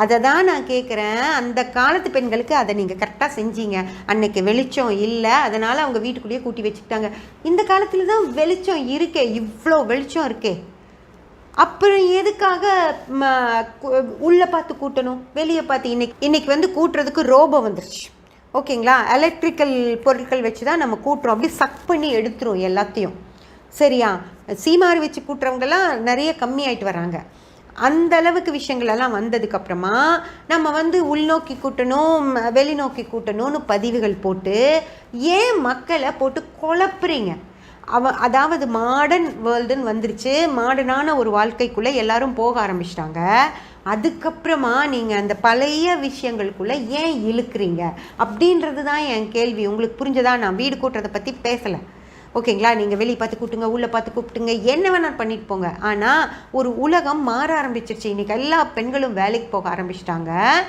அதை தான் நான் கேட்குறேன் அந்த காலத்து பெண்களுக்கு அதை நீங்கள் கரெக்டாக செஞ்சீங்க. அன்னைக்கு வெளிச்சம் இல்லை. அதனால் அவங்க வீட்டுக்குள்ளேயே கூட்டி வச்சுக்கிட்டாங்க. இந்த காலத்தில் தான் வெளிச்சம் இருக்கே. இவ்வளோ வெளிச்சம் இருக்கே. அப்புறம் எதுக்காக ம, கு- பார்த்து கூட்டணும்? வெளியே பார்த்து இன்னைக்கு இன்னைக்கு வந்து கூட்டுறதுக்கு ரோபோ வந்துருச்சு. ஓகேங்களா? எலக்ட்ரிக்கல் பொருட்கள் வச்சு தான் நம்ம கூட்டுறோம். அப்படியே சக் பண்ணி எடுத்துரும் எல்லாத்தையும். சரியா? சீமாறு வச்சு கூட்டுறவங்கெல்லாம் நிறைய கம்மியாயிட்டு வராங்க. அந்த அளவுக்கு விஷயங்கள் எல்லாம் வந்ததுக்கு அப்புறமா நம்ம வந்து உள்நோக்கி கூட்டணும் வெளிநோக்கி கூட்டணும்னு பதிவுகள் போட்டு ஏன் மக்களை போட்டு குழப்புறீங்க? அவ அதாவது மாடர்ன் வேர்ல்டுன்னு வந்துருச்சு. மாடர்னான ஒரு வாழ்க்கைக்குள்ளே எல்லாரும் போக ஆரம்பிச்சிட்டாங்க. அதுக்கப்புறமா நீங்கள் அந்த பழைய விஷயங்களுக்குள்ளே ஏன் இழுக்கிறீங்க? அப்படின்றது தான் என் கேள்வி. உங்களுக்கு புரிஞ்சதா? நான் வீடு கூட்டுறதை பற்றி பேசலை. ஓகேங்களா? நீங்கள் வெளியே பார்த்து கூப்பிட்டுங்க உள்ளே பார்த்து கூப்பிட்டுங்க என்ன வேணால் பண்ணிட்டு போங்க. ஆனால் ஒரு உலகம் மாற ஆரம்பிச்சிருச்சு. இன்றைக்கி எல்லா பெண்களும் வேலைக்கு போக ஆரம்பிச்சிட்டாங்க.